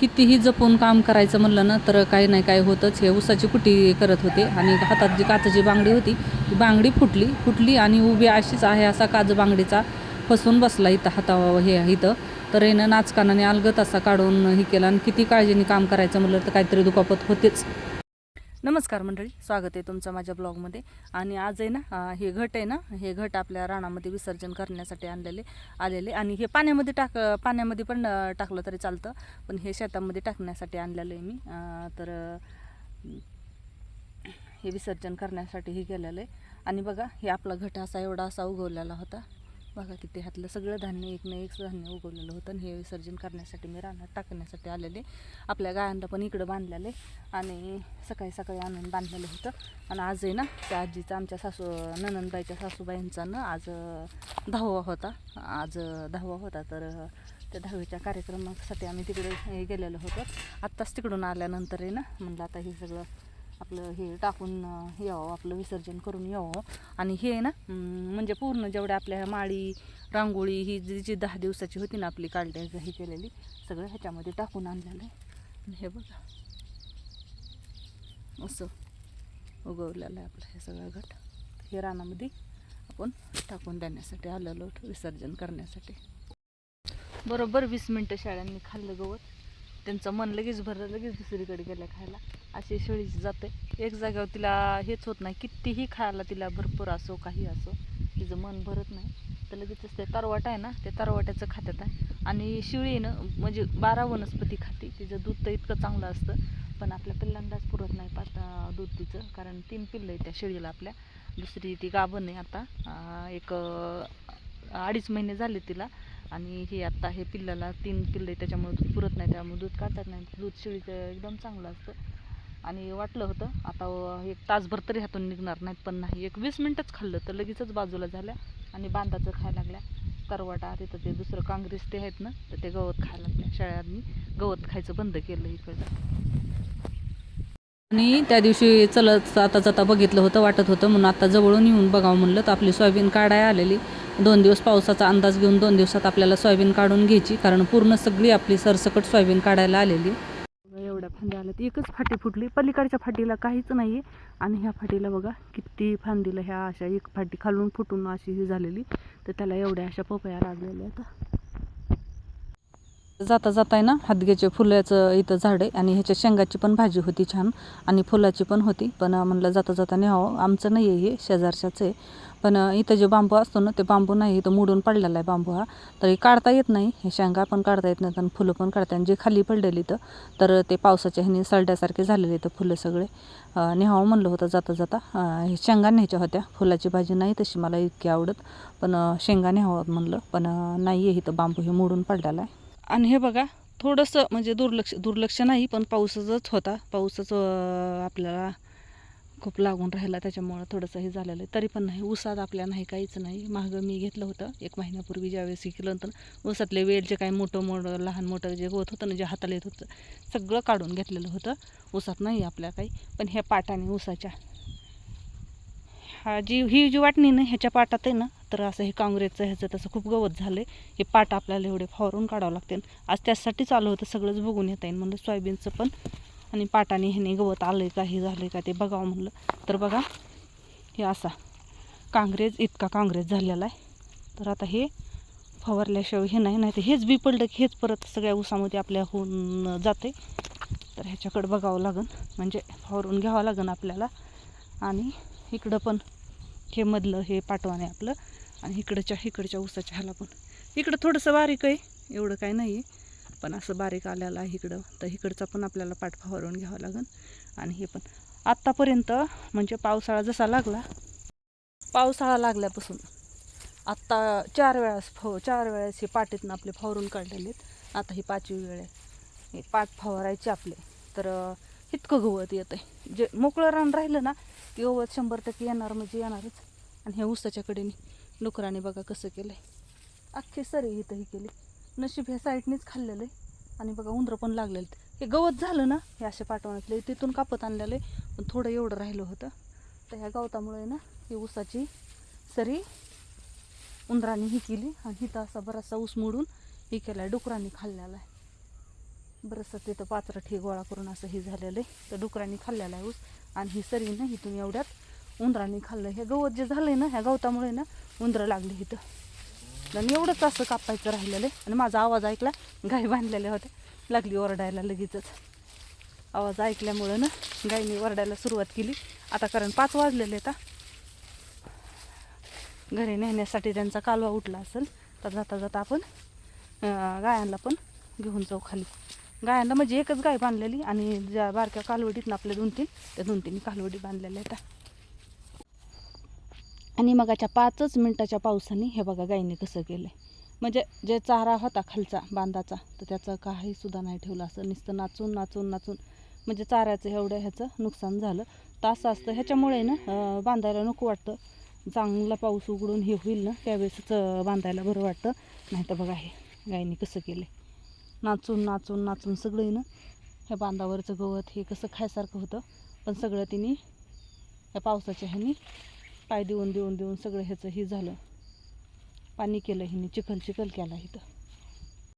कितीही जपून काम करायचं म्हणलं ना तर काही नाही काय होतंच. हे उसाची कुटी करत होते. आणि हातात जी काचेची बांगडी होती ती बांगडी फुटली फुटली आणि उभी अशीच आहे असा काज बांगडीचा फसून बसला इथं हातावा हे इथं. तर येणं नाचकानाने अलगत असा काढून हे केला आणि किती काळजीने काम करायचं म्हटलं तर काहीतरी दुखापत होतेच. नमस्कार मंडळी स्वागत आहे तुमचं माझ्या ब्लॉगमध्ये. आणि आज आहे ना हे घट आहे ना हे घट आपल्या रानामध्ये विसर्जन करण्यासाठी आणलेले आलेले. आणि हे पाण्यामध्ये टाक पाण्यामध्ये पण टाकलं तरी चालतं पण हे शेतामध्ये टाकण्यासाठी आणलेलं आहे मी. तर हे विसर्जन करण्यासाठी हे केलेलं आहे. आणि बघा हे आपला घट असा एवढा असा उगवलेला होता. बघा किती हातलं सगळं धान्य एक ना एक धान्य उगवलेलं होतं आणि हे विसर्जन करण्यासाठी मी रानात टाकण्यासाठी आलेले. आपल्या गायांना पण इकडं बांधलेले आणि सकाळी सकाळी आणून बांधलेलं होतं. आणि आज आहे ना त्या आजीचा आमच्या सासू ननंदबाईच्या सासूबाईंचा ना आज दहावा होता. आज दहावा होता. तर त्या दहावीच्या कार्यक्रमासाठी आम्ही तिकडे हे गेलेलो होतो. आत्ताच तिकडून आल्यानंतर आहे ना म्हणलं आता हे सगळं आपलं हे टाकून यावं आपलं विसर्जन करून यावं. आणि हे आहे ना म्हणजे पूर्ण जेवढ्या आपल्या माळी रांगोळी ही जी जी दहा दिवसाची होती ना आपली काढल्या हे केलेली सगळं ह्याच्यामध्ये टाकून आणलेलं आहे. हे बघा. असं उगवलेलं आहे आपलं हे सगळं घट. हे रानामध्ये आपण टाकून देण्यासाठी आलेलो विसर्जन करण्यासाठी. बरोबर वीस मिनटं शाळांनी खाल्लं गवत. त्यांचं मन लगेच भरलं लगेच दुसरीकडे गेलं खायला. अशी शेळी जाते. एक जागेवर तिला हेच होत नाही कितीही खायला तिला भरपूर असो काही असो तिचं मन भरत नाही. तर लगेचच ते तरवाट आहे ना ते तरवाट्याचं खात्यात आहे. आणि शिळी ना म्हणजे बारा वनस्पती खाते. तिचं दूध तर इतकं चांगलं असतं पण आपल्या पिल्लांदाच पुरत नाही पाच दूध तिचं. कारण तीन पिल्लं आहे त्या शेळीला आपल्या. दुसरी ती गाभण आहे आता. एक अडीच महिने झाले तिला. आणि हे आत्ता हे पिल्लाला तीन पिल्ले त्याच्यामुळे दूध पुरत नाही त्यामुळे दूध काढतात नाही. दूध शेळीचं एकदम चांगलं असतं. आणि वाटलं होतं आता एक तासभर तरी हातून निघणार नाहीत पण नाही. एक वीस मिनटंच खाल्लं तर लगेचच बाजूला झाल्या आणि बांधाचं खायला लागल्या. करवाटा तिथं ते दुसरं काँग्रेस ते आहेत ना तर ते गवत खायला लागल्या. शाळांनी गवत खायचं बंद केलं इकडं. आणि त्या दिवशी चलत जाता जाता बघितलं होतं वाटत होतं. म्हणून आता जवळून येऊन बघावं म्हणलं तर आपली सोयाबीन काढाय आलेली. दोन दिवस पावसाचा अंदाज घेऊन दोन दिवसात आपल्याला सोयाबीन काढून घ्यायची कारण पूर्ण सगळी आपली सरसकट सोयाबीन काढायला आलेली. एवढ्या फांद्या आल्या एकच फाटी फुटली. पलीकडच्या फाटीला काहीच नाही आणि ह्या फाटीला बघा किती फांदीला ह्या अशा एक फाटी खालून फुटून अशी ही झालेली. तर त्याला एवढ्या अशा पपया लागलेल्या आता जाता जाता आहे ना हादग्याचे फुलाचं इथं झाड आहे आणि ह्याच्या शेंगाची पण भाजी होती छान आणि फुलाची पण होती. पण म्हणलं जाता जाता न्यावं आमचं नाही आहे हे शेजारच्याच आहे. पण इथं जे बांबू असतो ना ते बांबू नाही इथं मोडून पडलेला आहे बांबू हा. तरी काढता येत नाही. हे शेंगा पण काढता येत नाहीत आणि फुलं पण काढता आणि जे खाली पडलेली इथं तर ते पावसाच्या ह्याने सळड्यासारखे झालेले इथं फुलं सगळे. न्यावं म्हणलं होतं जाता जाता. हे शेंगा न्यायच्या होत्या. फुलाची भाजी नाही तशी मला इतकी आवडत. पण शेंगा न्यावं म्हणलं. पण नाही आहे इथं बांबू हे मोडून पडलेला आहे. आणि हे बघा थोडंसं म्हणजे दुर्लक्ष दुर्लक्ष नाही पण पाऊसच होता. पाऊसच आपल्याला खूप लागून राहिला त्याच्यामुळं थोडंसं हे झालेलं आहे. तरी पण नाही ऊसात आपल्या नाही काहीच नाही. मागं मी घेतलं होतं एक महिन्यापूर्वी ज्यावेळेस केलं होतं. ऊसातले वेलचे काही मोठं मोठं लहान मोठं जे होत होतं ना जे हाताला येत होतं सगळं काढून घेतलेलं होतं. ऊसात नाही आपल्या काही. पण ह्या पाटाने ऊसाच्या हा जी ही जी वाटणी ना ह्याच्या पाटात आहे ना तर असं हे काँग्रेसचं ह्याचं तसं खूप गवत झालं आहे हे पाट आपल्याला एवढे फवारून काढावं लागते आज त्यासाठीच आलं होतं सगळंच बघून येता येईल म्हणलं सोयाबीनचं पण. आणि पाटाने ह्याने गवत आलं आहे का हे झालं आहे का ते बघावं म्हणलं. तर बघा हे असा काँग्रेस इतका काँग्रेस झालेला आहे. तर आता हे फवारल्याशिवाय हे नाही नाही तर हेच बी पडलं की हेच परत सगळ्या उसामध्ये आपल्या होऊन जाते तर ह्याच्याकडं बघावं लागेल म्हणजे फवारून घ्यावं लागेल आपल्याला. आणि इकडं पण हे मधलं हे पाटवाने आपलं. आणि इकडच्या इकडच्या ऊसाच्या ह्याला पण. इकडं थोडंसं बारीक आहे एवढं काही नाही आहे. पण असं बारीक आल्याला इकडं तर इकडचा पण आपल्याला पाठ फवारून घ्यावं लागन. आणि हे पण. आत्तापर्यंत म्हणजे पावसाळा जसा लागला पावसाळा लागल्यापासून आत्ता चार वेळास फव चार वेळेस हे पाटीतनं आपले फवारून काढलेले आहेत. आता ही पाचवी वेळ आहे. हे पाठ फवारायचे आपले. तर इतकं गवत येतं आहे जे मोकळं रान राहिलं ना की गवत शंभर टक्के येणार म्हणजे येणारच. आणि हे ऊसाच्या कडेने डुकराने बघा कसं केलं आहे अख्खी सरी इथं ही केली. नशीब ह्या साईडनेच खाल्लेलं आहे. आणि बघा उंदरं पण लागलेलं हे गवत झालं ना हे असे पाठवण्यातले तिथून कापत आणलेलं आहे. पण थोडं एवढं राहिलं होतं. तर ह्या गवतामुळे ना ही ऊसाची सरी उंदराने ही केली. आणि हिथं असा बराचसा ऊस मोडून हे केला आहे डुकरांनी खाल्लेला आहे. बरंचसं तिथं पाचरं हे गोळा करून असं हे झालेलं आहे. तर डुकरांनी खाल्लेला आहे ऊस आणि ही सरी ना इथून एवढ्यात. उंदरांनी खाल्लं. हे गवत जे झालंय ना ह्या गवतामुळे ना उंदरं लागली इथं. आणि एवढंच असं कापायचं राहिलेलं आहे. आणि माझा आवाज ऐकला गाय बांधलेल्या होत्या. लागली ओरडायला लगेचच. आवाज ऐकल्यामुळं ना गायीने ओरडायला सुरुवात केली. आता कारण पाच वाजलेले आहेत घरी नेण्यासाठी त्यांचा कालवा उठला असेल तर जाता जाता आपण गायांना पण घेऊन जाऊ खाली. गायांना म्हणजे एकच गाय बांधलेली आणि ज्या बारक्या कालवडीत आपल्या दोन तीन त्या दोन तीन कालवडी बांधलेल्या आहेत. आणि मगाच्या पाचच मिनटाच्या पावसाने हे बघा गायीने कसं केलं म्हणजे जे चारा होता खालचा बांधाचा तर त्याचं काही सुद्धा नाही ठेवलं. असं नुसतं नाचून नाचून नाचून म्हणजे चाऱ्याचं एवढं ह्याचं नुकसान झालं. तास असतं. ह्याच्यामुळे ना बांधायला नको वाटतं. चांगला पाऊस उघडून हे होईल ना त्यावेळेसच बांधायला बरं वाटतं. नाही तर बघा हे गायीने कसं केलं नाचून नाचून नाचून सगळं ना ह्या बांधावरचं गवत हे कसं खायसारखं होतं. पण सगळं तिने या पावसाच्या ह्यानी पाय देऊन देऊन देऊन सगळं ह्याचं हे झालं. पाणी केलं हिने चिखल चिखल केला इथं.